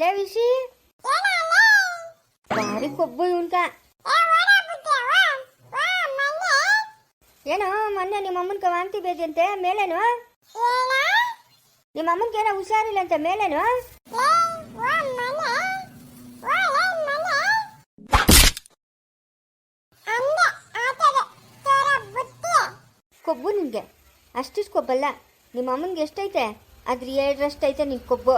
ಲೇ ವಿಶಿ ಭಾರಿ ಕೊಬ್ಬು ಇವನ್ಕ ಏನೋ ಮೊನ್ನೆ ನಿಮ್ಮ ಅಮ್ಮನ್ಕ ವಾಂತಿ ಬೇಜಂತೆ ಮೇಲೇನು? ನಿಮ್ಮ ಅಮ್ಮನ್ಗೆ ಏನೋ ಹುಷಾರಿಲ್ಲ ಅಂತ ಮೇಲೇನು ಕೊಬ್ಬು ನಿನ್ಗೆ ಅಷ್ಟಿಷ್ಟು ಕೊಬ್ಬಲ್ಲ. ನಿಮ್ಮ ಅಮ್ಮನ್ಗೆ ಎಷ್ಟೈತೆ? ಅದ್ರ ಎರಡರಷ್ಟೈತೆ ನಿನ್ ಕೊಬ್ಬು.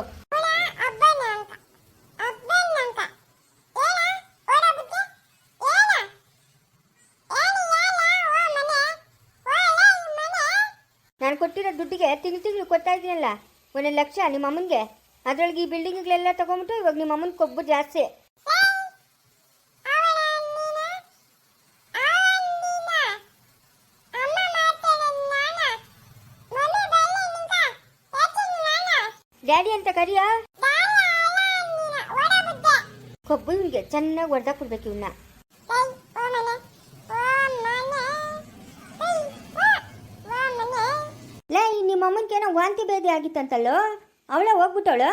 ನಾನು ಕೊಟ್ಟಿರೋ ದುಡ್ಡಿಗೆ ತಿಂಗಳು ತಿಂಗಳು ಕೊಡ್ತಾ ಇದ್ದೀನಲ್ಲ, ಒಂದು ಲಕ್ಷ ನಿಮ್ಮ ಅಮ್ಮನಿಗೆ. ಅದರೊಳಗೆ ಈ ಬಿಲ್ಡಿಂಗ್ಗಳೆಲ್ಲ ತಗೊಂಬಿಟ್ಟು ಇವಾಗ ನಿಮ್ಮ ಅಮ್ಮನ ಕೊಬ್ಬು ಜಾಸ್ತಿ. ಡ್ಯಾಡಿ ಅಂತ ಕರಿಯ? ಕೊಬ್ಬು ಇವನಿಗೆ ಚೆನ್ನಾಗಿ ಹೊಡೆದಾಕ್ಬಿಡ್ಬೇಕು ಕೊಡ್ಬೇಕು ಇವನ್ನ ನಿಮ್ಮ ಅಮ್ಮನ್ಗೆ ಏನೋ ವಾಂತಿ ಭೇದಿ ಆಗಿತ್ತಂತಲ್ಲೋ? ಅವಳ ಹೋಗ್ಬಿಟ್ಟವಳು?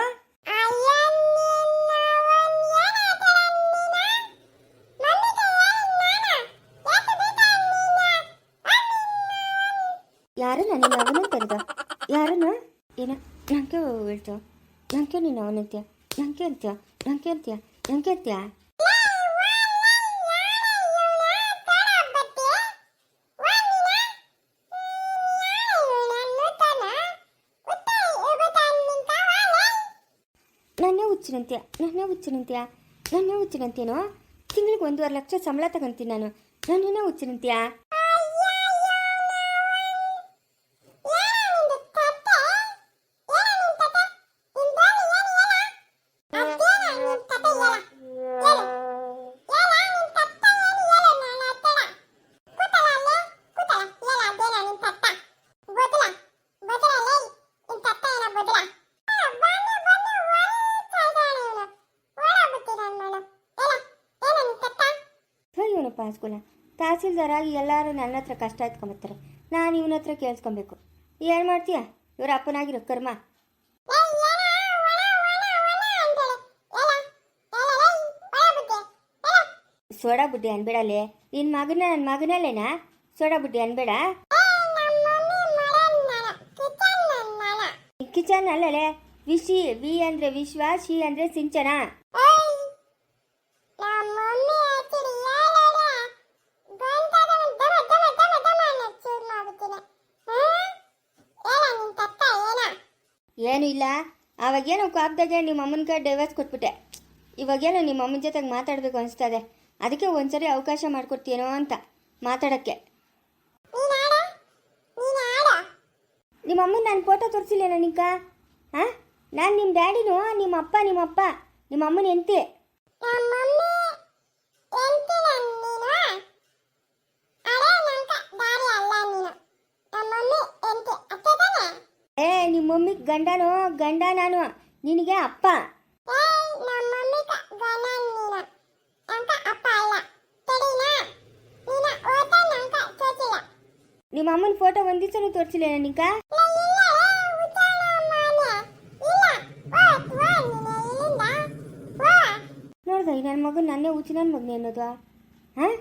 ಯಾರು ನಿನ್ನ ಅವನ ಕರೆದ? ಯಾರನ್ನ? ಏನ? ನಂಗೆ ಹೇಳ್ತೀಯ? ನಂಗೆ ನೀನು ಅವನಂತ್ಯ ನಂಗೆ ಅಂತ್ಯ ನಂಗೆ ಅಂತ್ಯ ನಂಗೆ ಅಂತ್ಯ ಹುಚ್ಚಿನಂತ್ಯ ನನ್ನೇ ಹುಚ್ಚಿನಂತ್ಯ? ನನ್ನೇ ಹುಚ್ಚಿನಂತ್ಯನೋ ತಿಂಗಳಿಗೆ ಒಂದೂವರೆ ಲಕ್ಷ ಸಂಬಳ ತಗೊಂತೀನಿ ನಾನು. ನನ್ನೇ ಹುಚ್ಚಿನಂತ್ಯ? ಇವನಪ್ಪ ತಹಸೀಲ್ದಾರಾಗಿ ಎಲ್ಲರೂ ನನ್ನ ಹತ್ರ ಕಷ್ಟ ಎತ್ಕೊಂಬತ್ತಾರೆ. ನಾನು ಇವನ ಹತ್ರ ಕೇಳಿಸ್ಕೊಬೇಕು. ಏನು ಮಾಡ್ತೀಯ? ಇವರ ಅಪ್ಪನಾಗಿರೋ ಕರ್ಮ. ಸೋಡಾ ಬುಡ್ಡಿ ಅನ್ಬೇಡಲೇ ನಿನ್ನ ಮಗನ ನನ್ನ ಮಗನಲ್ಲೇನಾ? ಸೋಡಾ ಬುಡ್ಡಿ ಅನ್ಬೇಡ. ಕಿಚನ್ ಅಲ್ಲಲೇ. ವಿಶಿ ವಿ ಅಂದ್ರೆ ವಿಶ್ವ ಶಿ ಅಂದ್ರೆ ಸಿಂಚನ. ಏನೂ ಇಲ್ಲ. ಆವಾಗೇನೋ ಕಾಗ್ದಾಗೆ ನಿಮ್ಮ ಅಮ್ಮನಿಗೆ ಡೈವರ್ಸ್ ಕೊಟ್ಬಿಟ್ಟೆ. ಇವಾಗೇನೋ ನಿಮ್ಮ ಅಮ್ಮನ ಜೊತೆಗೆ ಮಾತಾಡಬೇಕು ಅನಿಸ್ತದೆ. ಅದಕ್ಕೆ ಒಂದ್ಸರಿ ಅವಕಾಶ ಮಾಡಿಕೊಡ್ತೀನೋ ಅಂತ ಮಾತಾಡೋಕ್ಕೆ. ನಿಮ್ಮ ಅಮ್ಮನ ನಾನು ಫೋಟೋ ತೋರಿಸಿಲ್ಲ ನನಗ ಹಾಂ ನಾನು ನಿಮ್ಮ ಡ್ಯಾಡಿನೂ ನಿಮ್ಮ ಅಪ್ಪ ನಿಮ್ಮ ಅಪ್ಪ ನಿಮ್ಮ ಅಮ್ಮನ ಎಂತಿ ಏ ನಿಮ್ಮ ಮಮ್ಮಿಗೆ ಗಂಡನು ಗಂಡ ನಾನು ನಿನಗೆ ಅಪ್ಪ ನಿಮ್ಮ ಅಮ್ಮನ. ಫೋಟೋ ಒಂದ್ ದಿವಸನೂ ತೋರಿಸಿಲ್ಲ ನನಗ ನೋಡ್ದ ನನ್ನ ಮಗನ ನನ್ನೇ ಹುಚ್ಚಿ ನನ್ನ ಮಗನೇ ಅನ್ನೋದು? ಹಾಂ?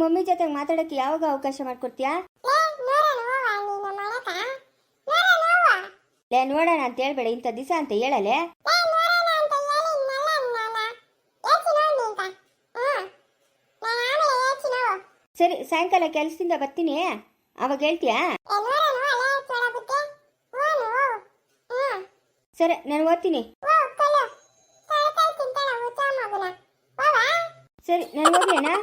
ನಿಮ್ಮ ಮಮ್ಮಿ ಜೊತೆ ಮಾತಾಡಕ್ಕೆ ಯಾವಾಗ ಅವಕಾಶ ಮಾಡ್ಕೊಡ್ತೀಯಾ? ಲೇ, ನೋಡೋಣ ಅಂತ ಹೇಳ್ಬೇಡ, ಇಂಥ ದಿವಸ ಅಂತ ಹೇಳಲೆ? ಸರಿ, ಸಾಯಂಕಾಲ ಕೆಲಸದಿಂದ ಬರ್ತೀನಿ. ಅವಾಗ ಹೇಳ್ತೀಯಾ? ಸರಿ, ನಾನು ಓದ್ತೀನಿ. ಸರಿ, ನಾನು ಹೋಗ್ಲೇನಾ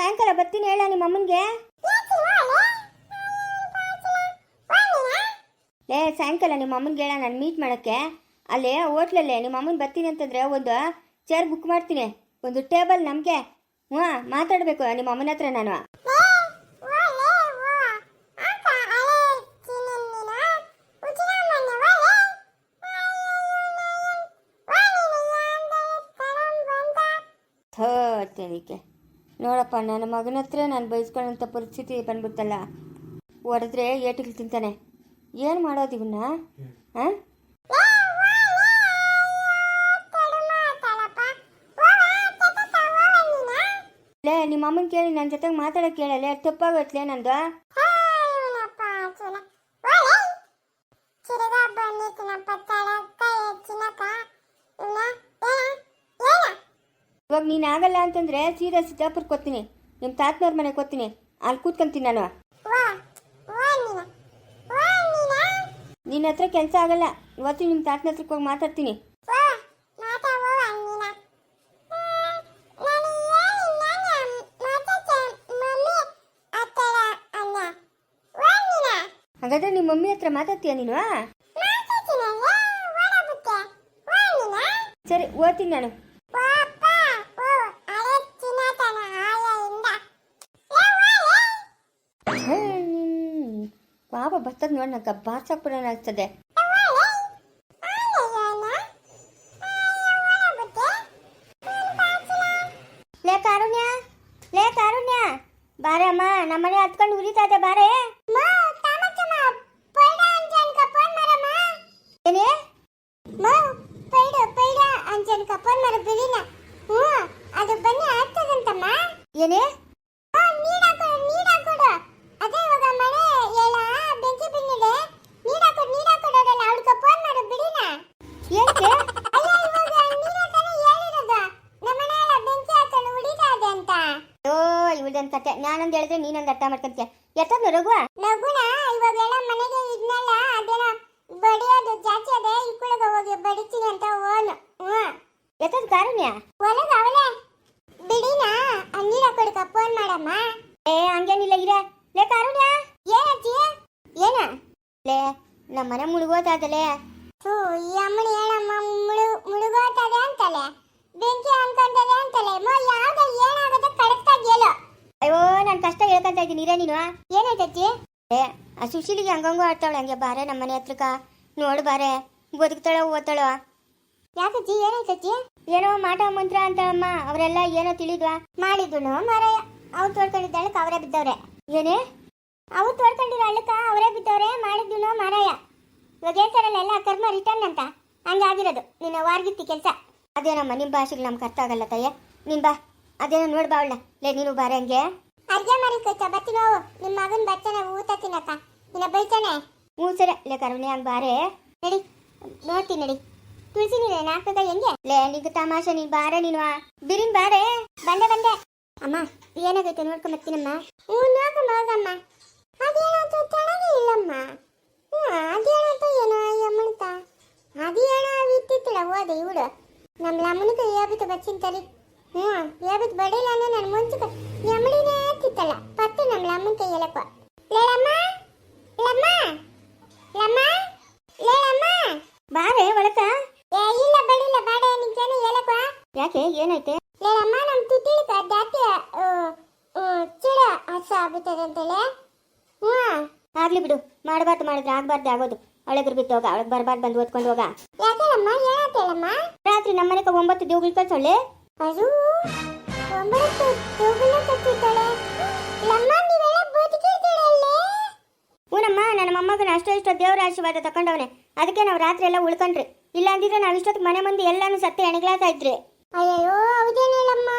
ಸಾಯಂಕಾಲ ಬರ್ತೀನಿ ಹೇಳ ನಿಮ್ಮ ಅಮ್ಮನಿಗೆ ಲೇ, ಸಾಯಂಕಾಲ ನಿಮ್ಮ ಅಮ್ಮನಿಗೆ ಹೇಳ ನಾನು ಮೀಟ್ ಮಾಡೋಕ್ಕೆ. ಅಲ್ಲೇ ಹೋಟ್ಲಲ್ಲೇ ನಿಮ್ಮ ಅಮ್ಮನ ಬರ್ತೀನಿ ಅಂತಂದ್ರೆ ಒಂದು ಚೇರ್ ಬುಕ್ ಮಾಡ್ತೀನಿ. ಒಂದು ಟೇಬಲ್ ನಮಗೆ. ಹ್ಞೂ, ಮಾತಾಡಬೇಕು ನಿಮ್ಮ ಅಮ್ಮನ ಹತ್ರ ನಾನು. ಥೋ ಅದಕ್ಕೆ ನೋಡಪ್ಪ, ನನ್ನ ಮಗನ ಹತ್ರ ನಾನು ಬಯಸ್ಕೊಳ್ಳೋಂಥ ಪರಿಸ್ಥಿತಿ ಬಂದ್ಬಿಡ್ತಲ್ಲ. ಹೊಡೆದ್ರೆ ಏಟಿಗೆ ತಿಂತಾನೆ. ಏನು ಮಾಡೋದು ಇವನ್ನ ಹಾಂ ಲೇ ನಿಮ್ಮ ಅಮ್ಮನ ಕೇಳಿ ನನ್ನ ಜೊತೆಗೆ ಮಾತಾಡೋಕೆ ಕೇಳಲ್ಲ ತಪ್ಪಾಗತ್ಲೇ ನಂದು? ಇವಾಗ ನೀನು ಆಗಲ್ಲ ಅಂತಂದ್ರೆ ಸೀದಾ ಸಿದ್ದಾಪುರಕ್ಕೆ ಕೊತ್ತೀನಿ ನಿಮ್ಮ ತಾತನವ್ರ ಮನೆಗೆ ಕೊತ್ತೀನಿ ಅಲ್ಲಿ ಕೂತ್ಕೊಂತೀನಿ ನಾನು. ನಿನ್ನ ಹತ್ರ ಕೆಲಸ ಆಗಲ್ಲ. ಇವತ್ತು ನಿಮ್ಮ ತಾತನ ಹತ್ರಕ್ಕೆ ಹೋಗಿ ಮಾತಾಡ್ತೀನಿ. ಹಾಗಾದ್ರೆ ನಿಮ್ಮ ಮಮ್ಮಿ ಹತ್ರ ಮಾತಾಡ್ತೀಯ ನೀನು? ಸರಿ ಓದ್ತೀನಿ ನಾನು. ಪಾಪ ಬರ್ತದ ನೋಡಿ ನಂಗೆ ಬಾರ್ಸಾಕ್ಬಿಡೋಣ ಆಗ್ತದೆ ಲೇ ಕಾರುಣ್ಯ ಲೇ ಕಾರುಣ್ಯ. ಬಾರಮ್ಮ ನಮ್ಮನೆ ಹತ್ಕೊಂಡು ಉರಿತಾ ಇದೆ ಬಾರೆ? ಏನೇ? ಅದು ಬನ್ನಿ ಆಗ್ತದಂತಮ್ಮ ಏನೇ ನೀಡಾಕೊಡು ನೀಡಾಕೊಡು ಅದೇ ಇವಾಗ ಮಳೆ ಎಲ್ಲ ಬೆಂಕಿ ಬಿದ್ದಿದೆ ನೀಡಾಕೊಡು ನೀಡಾಕೊಡೋದಲ್ಲ ಅವಳಿಗೆ ಫೋನ್ ಮಾಡು ಬಿಡಿನ ಏನಕ್ಕೆ ಅಯ್ಯ ಇವಾಗ ನೀನೇ ತಾನೇ ಹೇಳಿರೋದು ನಮ್ಮನೆ ಎಲ್ಲ ಬೆಂಕಿ ಹಾಕೊಂಡು ಉಡಿತಾ ಇದೆ ಅಂತ ಓ ಇವಳ್ದೊಂದು ಕತೆ ನಾನೊಂದು ಹೇಳಿದ್ರೆ ನೀನೊಂದು ಅರ್ಥ ಮಾಡ್ಕೊಂತೀಯ. ಎತ್ತದ ರಘುವ? ನಗುನ ಇವಾಗೆಲ್ಲ ಮನೆಗೆ ಇದ್ನಲ್ಲ ಅದೇನ ಬಡಿಯೋದು ಜಾಸ್ತಿ ಅದೇ ಈ ಕುಳಗ ಹೋಗಿ ಬಡಿತೀನಿ ಅಂತ ಓನು. ಹ್ಮ್ ಎತ್ತದ ಕಾರುಣ್ಯ? ಒಳಗ ಅವಳೆ ಬಿಡಿನ? ನೀಡಾಕೊಡಕ ಫೋನ್ ಮಾಡಮ್ಮ. ಏ ಹಂಗೇನಿಲ್ಲ ಇರ. ಲೇ ಕಾರುಣ್ಯ. ಏನಜ್ಜಿ? ಏನ? ಲೇ ನಮ್ಮ ಮನೆ ಮುಳುಗೋತಾದಲೇ ಥೂ ಈ ಅಮ್ಮನಿ ಹೇಳಮ್ಮ ಮುಳು ಮುಳುಗೋತದೆ ಅಂತಲೇ. ಬೆಂಕಿ ಅನ್ಕೊಂತದೆ ಅಂತಲೇ. ಮೋ ಯಾವ್ದು ಏನಾಗುತ್ತೆ ಕರೆಕ್ಟಾಗಿ ಹೇಳು. ಅಯ್ಯೋ, ನಾನು ಕಷ್ಟ ಹೇಳ್ಕೊಂತ ಇದ್ದೀನಿ. ಇರೇ ನೀನು ಏನಾಯ್ತಜ್ಜಿ ಏ, ಆ ಸುಶೀಲಿಗೆ ಹಂಗಂಗೂ ಆಡ್ತಾಳೆ ಹಂಗೆ. ಬಾರೆ ನಮ್ಮ ಮನೆ ಹತ್ರಕ್ಕ. ನೋಡು ಬಾರೆ, ಬದುಕ್ತಾಳೋ ಓದ್ತಾಳೋ? ಯಾಕಜ್ಜಿ ಏನಾಯ್ತಜ್ಜಿ ಏನೋ ಮಾಟ ಮಂತ್ರ ಅಂತಾಳಮ್ಮ. ಅವರೆಲ್ಲ ಏನೋ ತಿಳಿದ್ವಾ? ಮಾಡಿದ್ನು ಮಾರಾಯ. ಅವ್ರು ತೋಡ್ಕೊಂಡಿದ್ದಾಳೆ ಅವರೇ ಬಿದ್ದವ್ರೆ. ಏನೇ? ಅವ್ರು ತೋಡ್ಕೊಂಡಿರೋ ಅಳ್ಳಕ್ಕ ಅವರೇ ಬಿದ್ದವ್ರೆ ಮಾಡಿದ್ನು ಮಾರಾಯ. ಇವಾಗ ಹೇಳ್ತಾರಲ್ಲ, ಎಲ್ಲ ಕರ್ಮ ರಿಟರ್ನ್ ಅಂತ. ಹಂಗಾಗಿರೋದು. ನಿನ್ನ ವಾರ್ಗಿತ್ತಿ ಕೆಲಸ. ಅದೇನಮ್ಮ ನಿಮ್ಮ ಭಾಷೆಗೆ ನಮ್ಗೆ ಅರ್ಥ ಆಗಲ್ಲ ತಯ್ಯ ನಿನ್ ಬಾ. ಅದೇನೋ ನೋಡ್ ಬಾ ಅವಳ ಲೇ ನೀನು ಬಾರೆ ಹಂಗೆ. ಅರ್ಗೆ ಮಾಡಿ ಕಚ್ಚ ಬತ್ತಿ ನೋವು ನಿಮ್ಮ ಮಗನ್ ಬಚ್ಚನೆ ಊಟ ತಿನ್ನಕ್ಕ ನಿನ್ನ ಬೈತಾನೆ? ಹ್ಞೂ ಸರಿ. ಲೇ ಕರುಣೆ ಹಂಗೆ ಬಾರೆ. ನಡಿ ನೋಡ್ತೀನಿ ನಡಿ. ತುಳಸಿ ನೀನು ನಾಲ್ಕದ ಹೆಂಗೆ? ಲೇ ನಿಂಗೆ ತಮಾಷೆ ನೀನು ಬಾರೆ ನೀನು ಬಿರಿನ್ ಬಾರೆ. ಬಂದೆ ಬಂದೆ. ಅಮ್ಮ ಏನಾಗೈತೆ ನೋಡ್ಕೊಂಡ್ ಬರ್ತೀನಮ್ಮ? ಹ್ಞೂ ನೋಡ್ಕೊಂಡ್ ಹೋಗಮ್ಮ ಅದೇನಂತ ಚೆನ್ನಾಗೇ ಇಲ್ಲಮ್ಮ. ಹ್ಞೂ ಅದೇನಾಯ್ತು ಏನೋ ಅಮ್ಮಣ್ತ ಅದೇನೋ ಇತ್ತಿತ್ತಿಲ್ಲ ಹೋದೆ ಇವಳು. ನಮ್ಮ ಲಮ್ಮನಿಗೆ ಬಚ್ಚಿನ ಬಚ್ಚಿಂತರಿ ಹ್ಞೂ ಯಾಬಿತ್ತು ಬಡಿಲ್ಲ ಅಂದ್ರೆ ನನ್ನ ಮುಂಚೆ ಯಮಳಿನೇ ತಿತ್ತಲ್ಲ ಪತ್ತು ನಮ್ಮ ಲಮ್ಮನ ಕೈ ಹೇಳಕ್ಕ ಲೇಳಮ್ಮ ಲಮ್ಮ ಲಮ್ಮ ಲೇಳಮ್ಮ. ಬಾರೆ ಒಳಕ. ಏ ಇಲ್ಲ ಬಡಿಲ್ಲ ಬಾಡ ನಿಂಗೇನು ಹೇಳಕ್ಕ ಯಾಕೆ ಏನೈತೆ ಲೇಳಮ್ಮ ನಮ್ಮ ತಿತ್ತಿಳಿಕ ಜಾತಿ ಚಿಡ ಹಸ ಆಗ್ಬಿಟ್ಟದೆ ಅಂತೇಳಿ. ಹ್ಞೂ. ಆಗ್ಲಿ ಬಿಡು ಮಾಡಬಾರ್ದು ಮಾಡಿದ್ರೆ ಆಗ್ಬಾರ್ದು ಆಗೋದು. ಅವಳಿಗೆ ಬಿತ್ತು ಹೋಗ ಅವಳಿಗೆ ಬರ್ಬಾರ್ದು ಬಂದು ಓದ್ಕೊಂಡು ಹೋಗ. ಯಾಕೇಳಮ್ಮ ಏನಂತೇಳಮ್ಮ ರಾತ್ರಿ ನಮ್ಮ ಮನೆಗೆ ಒಂಬತ್ತು ದೇವ್ಗಳು ಕಳ್ಸೊಳ್ಳೆ? ಅದು? ಒಂಬತ್ತು ಲಮ್ಮ ನೀವೆಲ್ಲ ಬದುಕಿದ್ದೀರಲ್ಲೇ ಹ್ಞೂನಮ್ಮ ನನ್ನ ಮೊಮ್ಮಗನ ಅಷ್ಟೋ ಇಷ್ಟ ದೇವರ ಆಶೀರ್ವಾದ ತಕೊಂಡವನೆ. ಅದಕ್ಕೆ ನಾವು ರಾತ್ರಿ ಎಲ್ಲ ಉಳ್ಕೊಂಡ್ರಿ. ಇಲ್ಲ ಅಂದಿದ್ರೆ ನಾವು ಇಷ್ಟೊತ್ತು ಮನೆ ಮುಂದೆ ಎಲ್ಲಾನು ಸತ್ತೆ ಎಣಗ್ಲಾತಾ ಇದ್ರಿ. ಅಯ್ಯೋ ಹೌದೇನಿಲ್ಲಮ್ಮ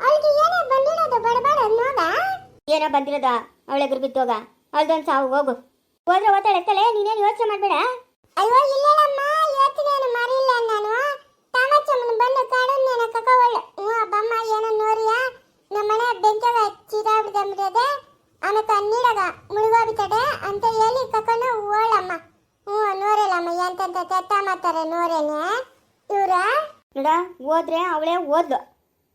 ಅವಳಿಗೆ ಏನೇ ಬಂದಿರೋದು ಬಡಬಡ ಅನ್ನೋದ? ಏನೋ ಬಂದಿರೋದ? ಅವಳಿಗೆ ಬಿತ್ತೋಗ ಅವಳ್ದೊಂದು ಸಾವು ಹೋಗು. ಹೋದ್ರೆ ಓದ್ತಾಳೆ ತಲೆ ನೀನೇನು ಯೋಚನೆ ಮಾಡಬೇಡ? ಅಯ್ಯೋ ಇಲ್ಲಮ್ಮ ಇವತ್ತಿನೇನು ಮರಿಲ್ಲ ನಾನು. ತಾಮಚ್ಚಮ್ಮನ ಬಂದು ಕಾಡನ್ನೇನ ಮುಳುಗೋಬಿತಡೆ ಅಂತ ಹೇಳಿ ಕಕ್ಕನ ಓಳಮ್ಮ. ಹ್ಞೂ ನೋರಲ್ಲಮ್ಮ ಎಂತೆಂತ ತೆತ್ತ ಮಾತಾರೆ ನೋರೇನೆ. ಇವ್ರ? ನೋಡ ಹೋದ್ರೆ ಅವಳೇ ಓದ್ಲು.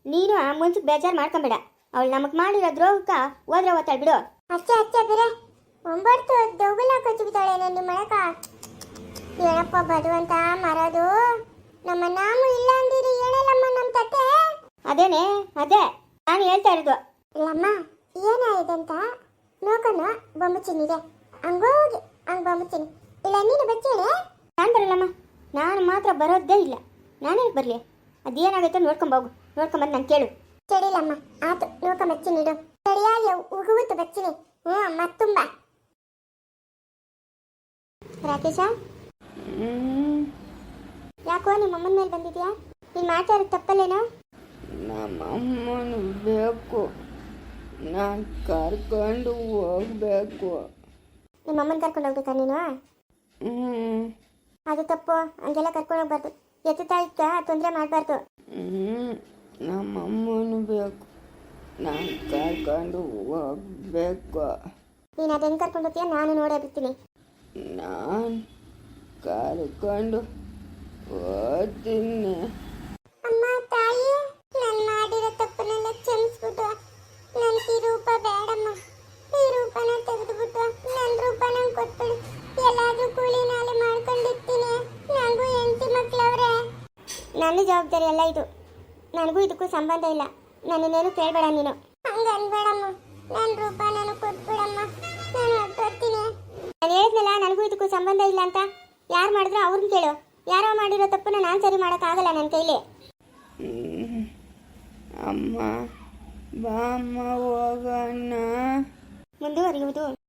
ನೀನು ಆ ಬೇಜಾರ್ ಬೇಜಾರು ಮಾಡ್ಕೊಂಬೇಡ. ಅವಳು ನಮಗೆ ಮಾಡಿರೋ ದ್ರೋಹಕ್ಕೆ ಹೋದ್ರೆ ಓದ್ತಾಳೆ ಬಿಡು. ಅಚ್ಚೆ ಅಚ್ಚೆ ಬಿರೆ ಒಂಬತ್ತು ದೊಗುಲ ಕಚ್ಚಿಬಿದ್ದಾಳೆ ನನ್ನ ಮಳಕ ಏನಪ್ಪ ಬದುವಂತ ಮರದು. ನಮ್ಮ ನಾಮು ಇಲ್ಲ ಅಂದಿರಿ ಹೇಳಲ್ಲಮ್ಮ ನಮ್ಮ ತಟ್ಟೆ. ಅದೇನೆ ಅದೇ. ನಾನು ಹೇಳ್ತಾ ಇರೋದು. ಇಲ್ಲಮ್ಮ ಏನಾಯ್ತಂತ? ನೋಕನ ಬೊಂಬಚ್ಚಿನಿದೆ ಹಂಗೋಗಿ ಹಂಗ್ ಬೊಂಬಚ್ಚಿನಿ ಇಲ್ಲ ನೀನು ಬಚ್ಚೇಳೆ ನಾನು ಬರಲ್ಲಮ್ಮ. ನಾನು ಮಾತ್ರ ಬರೋದೇ ಇಲ್ಲ. ನಾನೇನು ಬರಲಿ? ಅದೇನಾಗೈತೆ ನೋಡ್ಕೊಂಬೋಗು ನೋಡ್ಕೊಂಬಂದು ನಾನು ಕೇಳು. ಸರಿಲ್ಲಮ್ಮ ಆತು ನೋಕ ಬಚ್ಚಿ ನೀಡು. ಸರಿಯಾಗಿ ಉಗುವತ್ತು ಬಚ್ಚಿನಿ ಹ್ಞೂ ಮತ್ತುಂಬ ರಾಕೇಶ? ಯಾಕೋ ನಿಮ್ಮ ಅಮ್ಮನ ಮೇಲೆ ಬಂದಿದ್ಯಾ? ನೀನು ಮಾತಾಡೋದು ತಪ್ಪಲ್ಲೇನೋ? ನಮ್ಮ ಅಮ್ಮನ ಬೇಕು. ನಾನು ಕರ್ಕೊಂಡು ಹೋಗ್ಬೇಕು. ನಿಮ್ಮ ಅಮ್ಮನ ಕರ್ಕೊಂಡು ಹೋಗ್ಬೇಕಾ ನೀನು? ಅದು ತಪ್ಪು. ಹಂಗೆಲ್ಲ ಕರ್ಕೊಂಡು ಹೋಗ್ಬಾರ್ದು. ಎತ್ತು ತಾಯಿಕ ತೊಂದರೆ ಮಾಡಬಾರ್ದು. ನಮ್ಮ ನಮ್ಮಮ್ಮನು ಬೇಕು. ನಾನು ಕರ್ಕೊಂಡು ಹೋಗ್ಬೇಕು. ನೀನು ಅದು ಹೆಂಗೆ ಕರ್ಕೊಂಡು ಹೋಗ್ತೀಯ? ನಾನು ನೋಡೇ ಬಿಡ್ತೀನಿ. ನಾನು ಕರ್ಕೊಂಡು ಹೋಗ್ತೀನಿ. ಇದು. ನನಗೂ ಇದಕ್ಕೂ ಸಂಬಂಧ ಇಲ್ಲ. ನನ್ನನ್ನೇನು ಕೇಳಬೇಡ ನೀನು. ಹಂಗನ್ಬೇಡಮ್ಮ. ನನ್ನ ರೂಪ ನನಗೆ ಕೊಟ್ಬಿಡಮ್ಮ. ನಾನು ಹೊರಟೋಗ್ತೀನಿ ನಾನು ಹೇಳಿದ್ನಲ್ಲ ನನಗೂ ಇದಕ್ಕೂ ಸಂಬಂಧ ಇಲ್ಲ ಅಂತ. ಯಾರು ಮಾಡಿದ್ರು ಅವ್ರನ್ನ ಕೇಳು. ಯಾರೋ ಮಾಡಿರೋ ತಪ್ಪನ್ನ ನಾನು ಸರಿ ಮಾಡೋಕ್ಕಾಗಲ್ಲ ನನ್ನ ಕೈಲಿ. ಅಮ್ಮ ಬಾಮ್ಮ ಹೋಗೋಣ ಮುಂದುವರಿಯುವುದು.